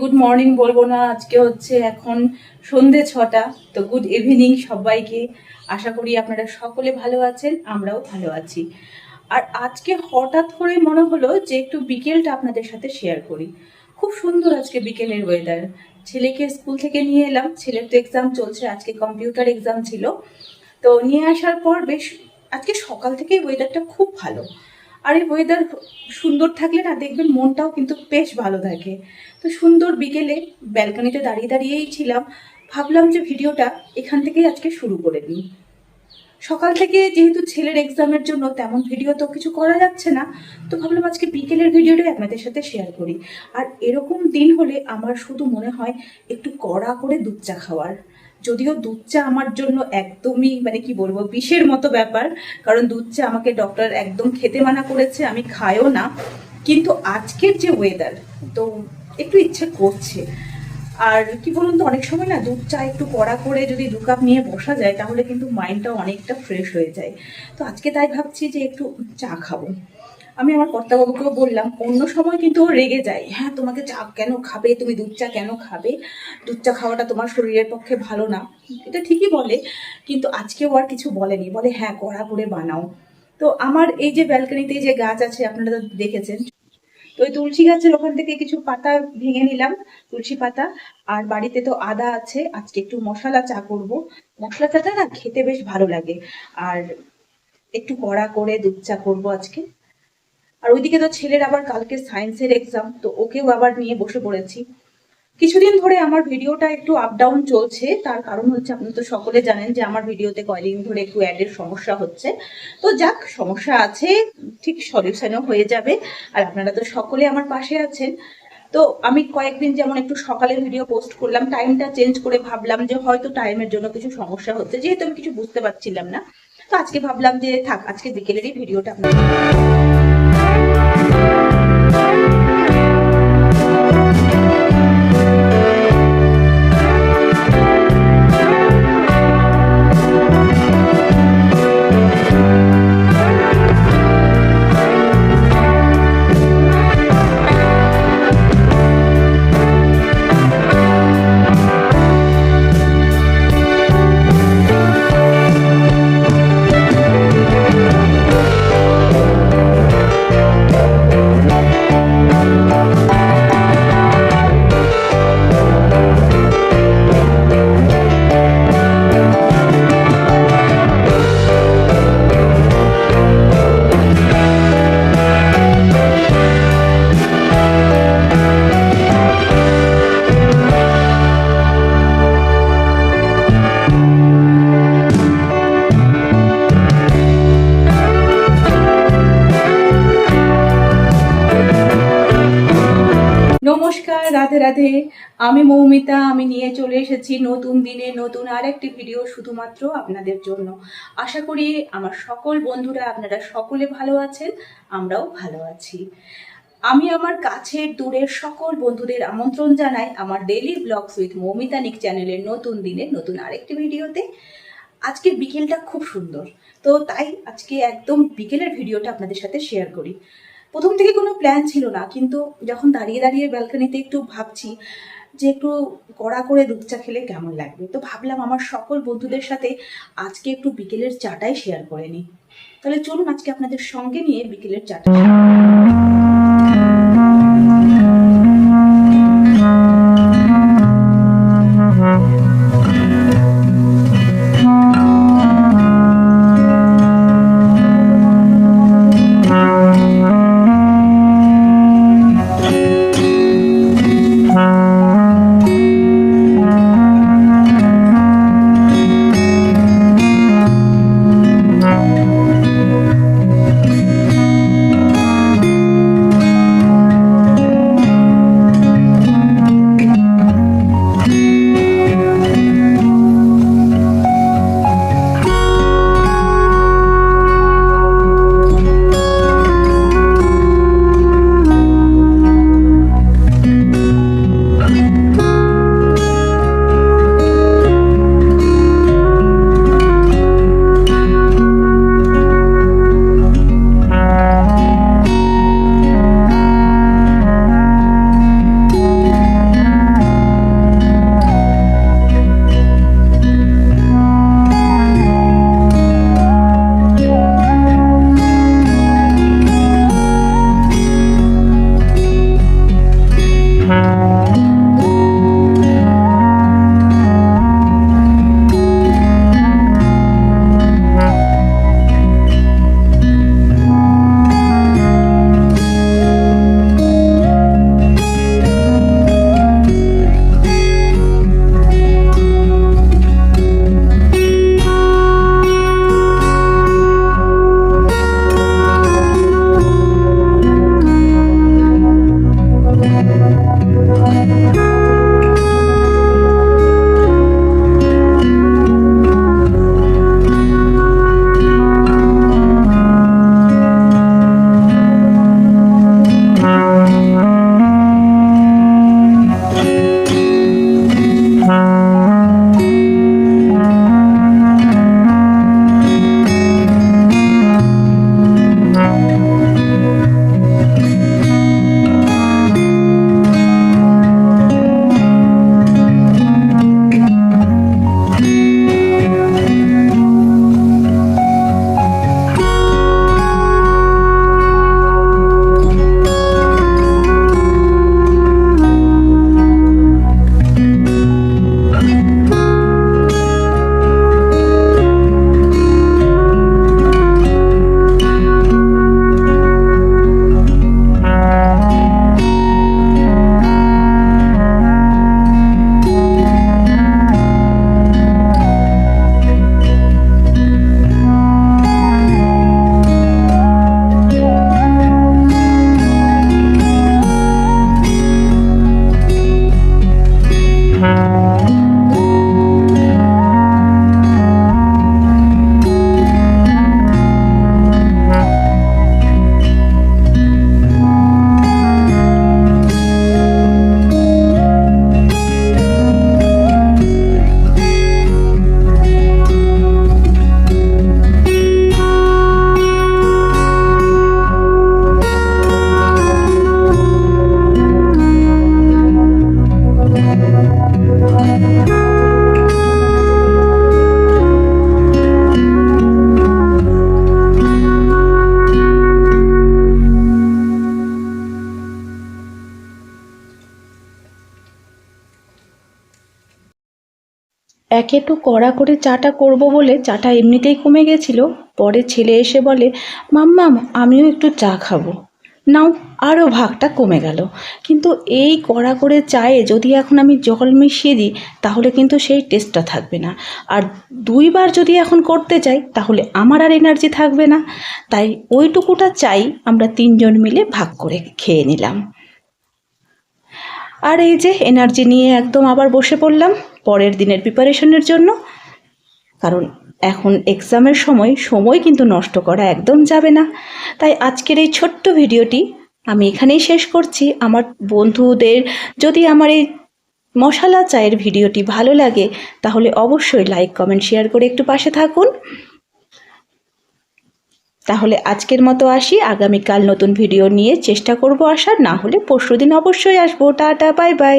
Good morning বলব না, আজকে হচ্ছে এখন সন্ধে ছটা, তো গুড ইভিনিং সবাইকে। আশা করি আপনারা সকলে ভালো আছেন, আমরাও ভালো আছি। আর আজকে হঠাৎ করে মনে হলো যে একটু বিকেলটা আপনাদের সাথে শেয়ার করি। খুব সুন্দর আজকে বিকেলের ওয়েদার ছেলেকে স্কুল থেকে নিয়ে এলাম, ছেলের তো এক্সাম চলছে, আজকে কম্পিউটার এক্সাম ছিল। তো নিয়ে আসার পর বেশ, আজকে সকাল থেকেই ওয়েদারটা খুব ভালো। আর এই ওয়েদার সুন্দর থাকলে না দেখবেন মনটাও কিন্তু বেশ ভালো থাকে। তো সুন্দর বিকেলে ব্যালকনিতে দাঁড়িয়ে দাঁড়িয়েই ছিলাম, ভাবলাম যে ভিডিওটা এখান থেকেই আজকে শুরু করে দিই। সকাল থেকে যেহেতু ছেলের এক্সামের জন্য তেমন ভিডিও তো কিছু করা যাচ্ছে না, তো ভাবলাম আজকে বিকেলের ভিডিওটাই আপনাদের সাথে শেয়ার করি। আর এরকম দিন হলে আমার শুধু মনে হয় একটু কড়া করে দুধ চা খাওয়ার। যদিও দুধ চা আমার জন্য একদমই মানে কি বলব, বিষের মতো ব্যাপার, কারণ দুধ চা আমাকে ডক্টর একদম খেতে মানা করেছে, আমি খাইও না। কিন্তু আজকের যে ওয়েদার তো একটু ইচ্ছে করছে। আর কি বলুন তো, অনেক সময় না দুধ চা একটু কড়া করে যদি দু কাপ নিয়ে বসা যায়, তাহলে কিন্তু মাইন্ডটা অনেকটা ফ্রেশ হয়ে যায়। তো আজকে তাই ভাবছি যে একটু চা খাব। আমি আমার কর্তাবাবুকেও বললাম, অন্য সময় কিন্তু ও রেগে যায়। হ্যাঁ তোমাকে চা কেন খাবে? তুমি দুধ চা কেন খাবে? দুধ চা খাওয়াটা তোমার শরীরের পক্ষে ভালো না। এটা ঠিকই বলে, কিন্তু আজকেও আর কিছু বলেনি। বলে হ্যাঁ কড়া করে বানাও। তো আমার এই যে ব্যালকনিতে যে গাছ আছে, আপনারা তো দেখেছেন। তো ওই তুলসী গাছের ওখান থেকে কিছু পাতা ভেঙে নিলাম, তুলসী পাতা। আর বাড়িতে তো আদা আছে, আজকে একটু মশলা চা করব। মশলা চাটা না খেতে বেশ ভালো লাগে। আর একটু কড়া করে দুধ চা করব আজকে। আর ওইদিকে তো ছেলের আবার কালকে সায়েন্সের এক্সাম তো ওকেও আবার নিয়ে বসে পড়েছি। কিছুদিন ধরে আমার ভিডিওটা একটু আপ ডাউন চলছে, তার কারণ হচ্ছে আপনি তো সকলে জানেন যে আমার ভিডিওতে কয়েকদিন ধরে একটু অ্যাডের সমস্যা হচ্ছে। তো যাক, সমস্যা আছে, ঠিক সলিউশনও হয়ে যাবে, আর আপনারা তো সকলে আমার পাশে আছেন। তো আমি কয়েকদিন যেমন একটু সকালে ভিডিও পোস্ট করলাম টাইমটা চেঞ্জ করে ভাবলাম যে হয়তো টাইমের জন্য কিছু সমস্যা হচ্ছে, যেহেতু আমি কিছু বুঝতে পারছিলাম না। তো আজকে ভাবলাম যে থাক, আজকে বিকেলেরই ভিডিওটা আপনাদের রাধে, আমি মৌমিতা, আমি নিয়ে চলে এসেছি নতুন দিনে নতুন আরেকটি ভিডিও শুধুমাত্র আপনাদের জন্য। আশা করি আমার সকল বন্ধুরা আপনারা সকলে ভালো আছেন, আমরাও ভালো আছি। আমি আমার কাছের দূরের সকল বন্ধুদের আমন্ত্রণ জানাই আমার ডেইলি ব্লগস উইথ মৌমিতা নিক চ্যানেলের নতুন দিনে নতুন আরেকটি ভিডিওতে আজকে বিকেলটা খুব সুন্দর, তো তাই আজকে একদম বিকেলের ভিডিওটা আপনাদের সাথে শেয়ার করি। প্রথম থেকে কোনো প্ল্যান ছিল না, কিন্তু যখন দাঁড়িয়ে দাঁড়িয়ে ব্যালকনিতে একটু ভাবছি যে একটু কড়া করে দুধ চা খেলে কেমন লাগবে, তো ভাবলাম আমার সকল বন্ধুদের সাথে আজকে একটু বিকেলের চাটাই শেয়ার করে নিই। তাহলে চলুন আজকে আপনাদের সঙ্গে নিয়ে বিকেলের চাটা একে তো কড়া করে চাটা করব বলে চাটা এমনিতেই কমে গেছিল। পরে ছেলে এসে বলে, মাম্মাম, আমিও একটু চা খাব। নাও আরও ভাগটা কমে গেল। কিন্তু এই কড়া করে চায়ে যদি এখন আমি জল মিশিয়ে দিই, তাহলে কিন্তু সেই টেস্টটা থাকবে না। আর দুইবার যদি এখন করতে চাই তাহলে আমার আর এনার্জি থাকবে না। তাই ওইটুকুটা চাই আমরা তিনজন মিলে ভাগ করে খেয়ে নিলাম। আর এই যে এনার্জি নিয়ে একদম আবার বসে পড়লাম। পরের দিনের প্রিপারেশনের জন্য। কারণ এখন এক্সামের সময় সময় কিন্তু নষ্ট করা একদম যাবে না। তাই আজকের এই ছোট্ট ভিডিওটি আমি এখানেই শেষ করছি। আমার বন্ধুদের যদি আমার এই মশালা চায়ের ভিডিওটি ভালো লাগে, তাহলে অবশ্যই লাইক কমেন্ট শেয়ার করে একটু পাশে থাকুন। তাহলে আজকের মতো আসি। আগামীকাল নতুন ভিডিও নিয়ে চেষ্টা করব আসার। না হলে পরশুদিন অবশ্যই আসব। Tata bye bye